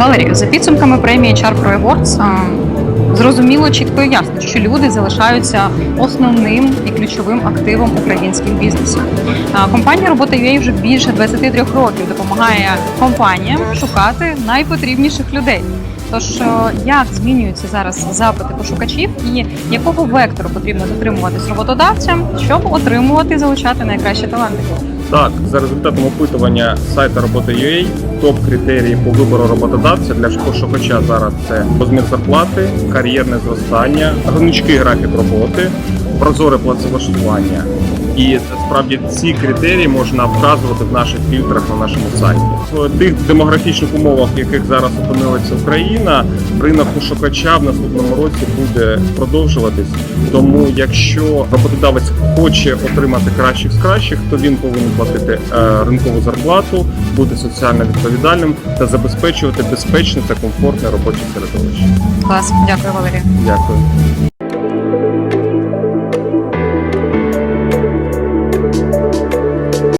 Валерію, за підсумками премії Pro Awards, зрозуміло чітко і ясно, що люди залишаються основним і ключовим активом українських бізнесів. Компанія робота UA вже більше 23 років допомагає компаніям шукати найпотрібніших людей. Тож як змінюються зараз запити пошукачів, і якого вектору потрібно дотримуватись роботодавцям, щоб отримувати і залучати найкращі таланти? Так, за результатом опитування сайту роботи.ua топ критерії по вибору роботодавця для пошукача зараз це розмір зарплати, кар'єрне зростання, гнучкий графік роботи, прозоре працевлаштування. І справді ці критерії можна вказувати в наших фільтрах на нашому сайті. В тих демографічних умовах, в яких зараз опинилася Україна, ринок пошукача в наступному році буде продовжуватись. Тому, якщо роботодавець хоче отримати кращих з кращих, то він повинен платити е, ринкову зарплату, бути соціально відповідальним та забезпечувати безпечне та комфортне робоче середовище. Клас, дякую, Валерію. Дякую.